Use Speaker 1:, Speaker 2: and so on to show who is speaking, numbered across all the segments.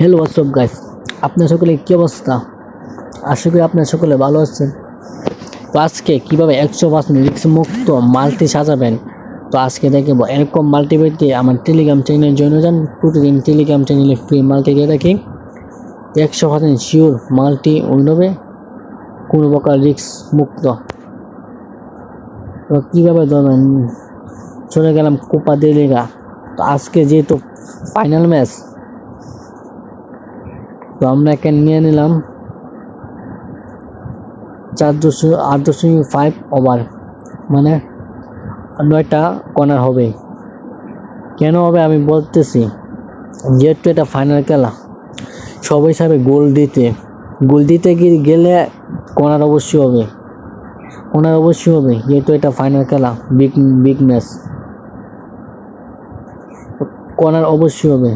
Speaker 1: Hello WhatsApp guys আপনার সকলে কী অবস্থা? আশা করি আপনার সকলে ভালো আছেন। তো আজকে কীভাবে একশো পার্সেন্ট রিক্স মুক্ত মাল্টি সাজাবেন? তো আজকে দেখব এরকম মাল্টি পেতে আমার টেলিগ্রাম চ্যানেলে জয়েন যান। প্রতিদিন টেলিগ্রাম চ্যানেলে ফ্রি মাল্টি দিয়ে থাকি। একশো পার্সেন্ট শিওর মাল্টি ওইভাবে কোনো প্রকার রিক্স মুক্ত তো কীভাবে ধরবেন? চলে গেলাম কোপা দেলিগা। তো আজকে যেহেতু ফাইনাল ম্যাচ তো আমরা এখানে নিয়ে নিলাম চার দশমিক, আট দশমিক ফাইভ ওভার মানে নয়টা কর্নার হবে। কেন হবে আমি বলতেছি, যেহেতু এটা ফাইনাল খেলা, সবাই হিসাবে গোল দিতে। গোল দিতে গিয়ে গেলে কর্নার অবশ্যই হবে। কর্নার অবশ্যই হবে, যেহেতু এটা ফাইনাল খেলা বিগ বিগ ম্যাচ কর্নার অবশ্যই হবে।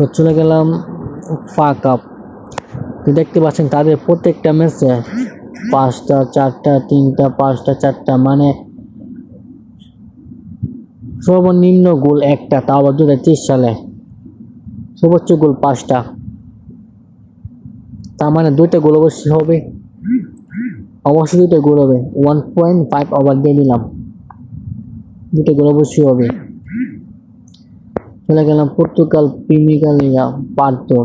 Speaker 1: তো চলে গেলাম ফা কাপ তো দেখতে পাচ্ছেন তাদের প্রত্যেকটা ম্যাচে পাঁচটা, চারটা, তিনটা, পাঁচটা, চারটা মানে সর্বনিম্ন গোল একটা, তাও আবার দু হাজার তেইশ সালে। সর্বোচ্চ গোল পাঁচটা। তার মানে দুইটা গোল অবশ্যই হবে। অবশ্যই দুটো গোল হবে। ওয়ান পয়েন্ট ফাইভ ওভার দিয়ে নিলাম দুটো গোল অবশ্যই হবে। চলে গেলাম পর্তুগাল প্রিমিয়ার লিগা, পারতো।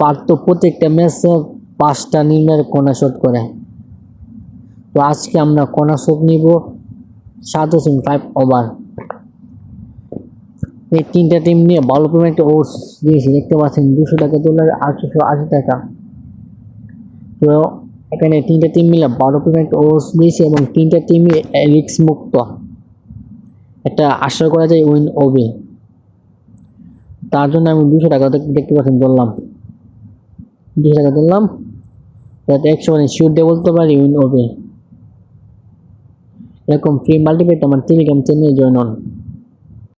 Speaker 1: পারতো প্রত্যেকটা ম্যাচে পাঁচটা নির্ণয়ের কোনা শোধ করে। তো আজকে আমরা কোনা শোধ নিব সাত দশমিক ফাইভ ওভার। এই তিনটা টিম নিয়ে ভালো পরিমাণ একটা ওস দিয়েছি দেখতে পাচ্ছেন, দুশো টাকা তোলার আটশোশো আশি টাকা। তো এখানে তিনটা টিম মিলে বারো পরিমাণ একটা দিয়েছি এবং তিনটা টিমই রিক্স মুক্ত। একটা আশা করা যায় উইন ওবে। তার জন্য আমি দুশো টাকা দেখতে পাচ্ছেন, ধরলাম। দুশো টাকা ধরলাম। যাতে একশো মানে শিওর দিয়ে বলতে পারি উইন ওবে। এরকম ফ্রি মাল্টিপ্লেট আমার টেলিগ্রাম চ্যানেলে জয়েন হন